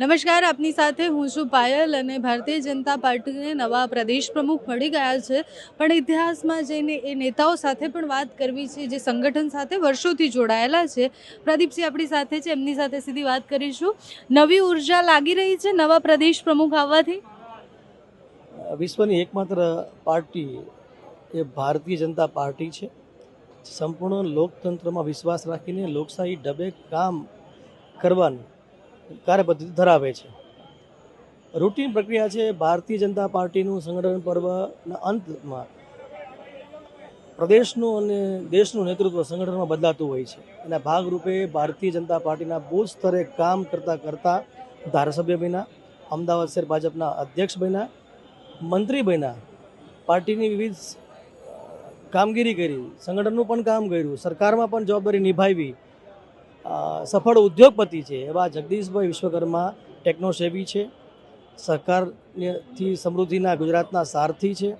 નમસ્કાર, આપની સાથે હું છું પાયલ અને ભારતીય જનતા પાર્ટીને નવા પ્રદેશ પ્રમુખ મળી ગયા છે. પણ ઇતિહાસમાં જઈને એ નેતાઓ સાથે પણ વાત કરવી છે, જે સંગઠન સાથે વર્ષોથી જોડાયેલા છે. પ્રદીપસિંહ આપણી સાથે છે, એમની સાથે સીધી વાત કરીશું. નવી ઊર્જા લાગી રહી છે નવા પ્રદેશ પ્રમુખ આવવાથી? વિશ્વની એકમાત્ર પાર્ટી એ ભારતીય જનતા પાર્ટી છે. સંપૂર્ણ લોકતંત્રમાં વિશ્વાસ રાખીને લોકશાહી ડબે કામ કરવાની કાર્યપદ્ધતિ ધરાવે છે. રૂટીન પ્રક્રિયા છે ભારતીય જનતા પાર્ટીનું સંગઠન પર્વના અંતમાં પ્રદેશનું અને દેશનું નેતૃત્વ સંગઠનમાં બદલાતું હોય છે. એના ભાગરૂપે ભારતીય જનતા પાર્ટીના બુથ સ્તરે કામ કરતાં કરતાં ધારાસભ્ય બન્યા, અમદાવાદ શહેર ભાજપના અધ્યક્ષ બન્યા, મંત્રી બન્યા, પાર્ટીની વિવિધ કામગીરી કરી, સંગઠનનું પણ કામ કર્યું, સરકારમાં પણ જવાબદારી નિભાવી સફળ ઉદ્યોગપતિ છે એવા જગદીશભાઈ વિશ્વકર્મા ટેકનોસેવી છે. સહકારથી સમૃદ્ધિના ગુજરાતના સારથી છે.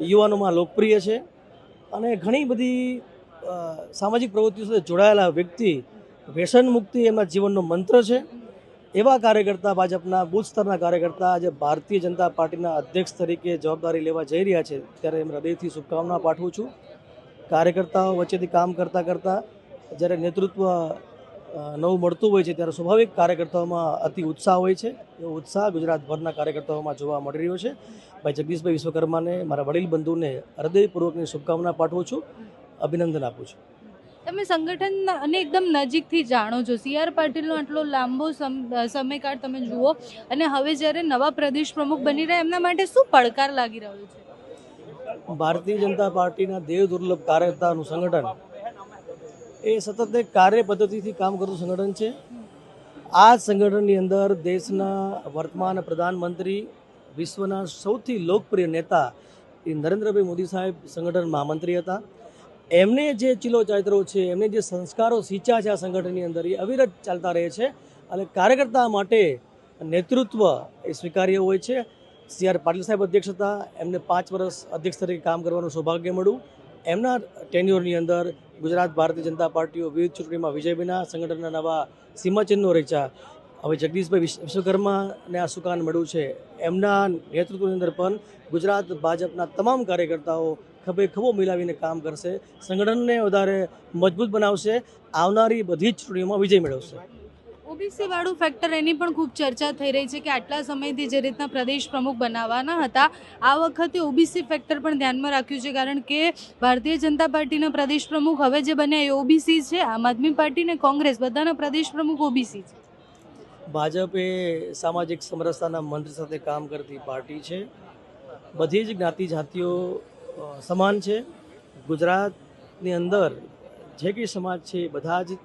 યુવાનોમાં લોકપ્રિય છે. અને ઘણી બધી સામાજિક પ્રવૃત્તિઓ સાથે જોડાયેલા વ્યક્તિ વ્યસન મુક્તિ એમના જીવનનો મંત્ર છે. એવા કાર્યકર્તા ભાજપના બુથ સ્તરના કાર્યકર્તા આજે ભારતીય જનતા પાર્ટીના અધ્યક્ષ તરીકે જવાબદારી લેવા જઈ રહ્યા છે. ત્યારે એમ હૃદયથી શુભકામના પાઠવું છું. કાર્યકર્તાઓ વચ્ચેથી કામ કરતાં કરતાં જ્યારે નેતૃત્વ નવું મળતું હોય છે ત્યારે સ્વાભાવિક કાર્યકર્તાઓમાં અતિ ઉત્સાહ હોય છે. એવો ઉત્સાહ ગુજરાતભરના કાર્યકર્તાઓમાં જોવા મળી રહ્યો છે. ભાઈ જગદીશભાઈ વિશ્વકર્માને મારા વડીલ બંધુને હૃદયપૂર્વકની શુભકામના પાઠવું છું. અભિનંદન આપું છું. તમે સંગઠન અને એકદમ નજીકથી જાણો છો. સી આર પાટીલનો આટલો લાંબો સમ- સમયકાળ તમે જુઓ અને હવે જ્યારે નવા પ્રદેશ પ્રમુખ બની રહ્યા એમના માટે શું પડકાર લાગી રહ્યો છે? ભારતીય જનતા પાર્ટીના દેવ દુર્લભ કાર્યકર્તાનું સંગઠન એ સતત એક કાર્ય પદ્ધતિથી કામ કરતું સંગઠન છે. આ સંગઠનની અંદર દેશના વર્તમાન પ્રધાનમંત્રી, વિશ્વના સૌથી લોકપ્રિય નેતા એ નરેન્દ્રભાઈ મોદી સાહેબ સંગઠન મહામંત્રી હતા. એમને જે ચીલો ચારિત્રો છે, એમને જે સંસ્કારો સિંચ્યા છે આ સંગઠનની અંદર, એ અવિરત ચાલતા રહે છે અને કાર્યકર્તા માટે નેતૃત્વ એ સ્વીકાર્ય હોય છે. સી આર પાટીલ સાહેબ અધ્યક્ષ હતા. એમને પાંચ વર્ષ અધ્યક્ષ તરીકે કામ કરવાનું સૌભાગ્ય મળ્યું. એમના ટેન્યુરની અંદર ગુજરાત ભારતીય જનતા પાર્ટીઓ વિવિધ ચૂંટણીમાં વિજય બન્યા સંગઠનના નવા સીમાચિહ્નો રચ્યા. હવે જગદીશભાઈ વિશ્વકર્માને આ સુકાન મળ્યું છે. એમના નેતૃત્વની અંદર પણ ગુજરાત ભાજપના તમામ કાર્યકર્તાઓ ખભે ખભો મિલાવીને કામ કરશે. સંગઠનને વધારે મજબૂત બનાવશે. આવનારી બધી જ ચૂંટણીઓમાં વિજય મેળવશે. ઓબીસી વાળું ફેક્ટર એની પણ ખૂબ ચર્ચા થઈ રહી છે કે આટલા સમયથી જે રીતના પ્રદેશ પ્રમુખ બનાવવાના હતા, આ વખતે ઓબીસી ફેક્ટર પણ ધ્યાનમાં રાખ્યું છે કારણ કે ભારતીય જનતા પાર્ટીના પ્રદેશ પ્રમુખ હવે જે બન્યા એ ઓબીસી છે, આમ આદમી પાર્ટી ને કોંગ્રેસ બધાના પ્રદેશ પ્રમુખ ઓબીસી છે. ભાજપ એ સામાજિક સમરસતાના મંત્ર સાથે કામ કરતી પાર્ટી છે. બધી જ જ્ઞાતિ જાતિઓ સમાન છે. ગુજરાતની અંદર જે કંઈ સમાજ છે બધા જ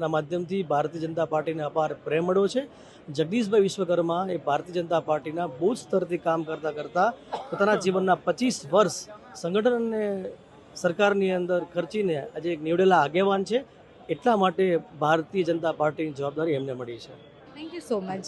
ના માધ્યમથી ભારતીય જનતા પાર્ટીને અપાર પ્રેમ મળ્યો છે. જગદીશભાઈ વિશ્વકર્મા એ ભારતીય જનતા પાર્ટીના બૂથ સ્તરથી કામ કરતાં કરતાં પોતાના જીવનના પચીસ વર્ષ સંગઠન અને સરકારની અંદર ખર્ચીને આજે એક નીવડેલા આગેવાન છે. એટલા માટે ભારતીય જનતા પાર્ટીની જવાબદારી એમને મળી છે. Thank you so much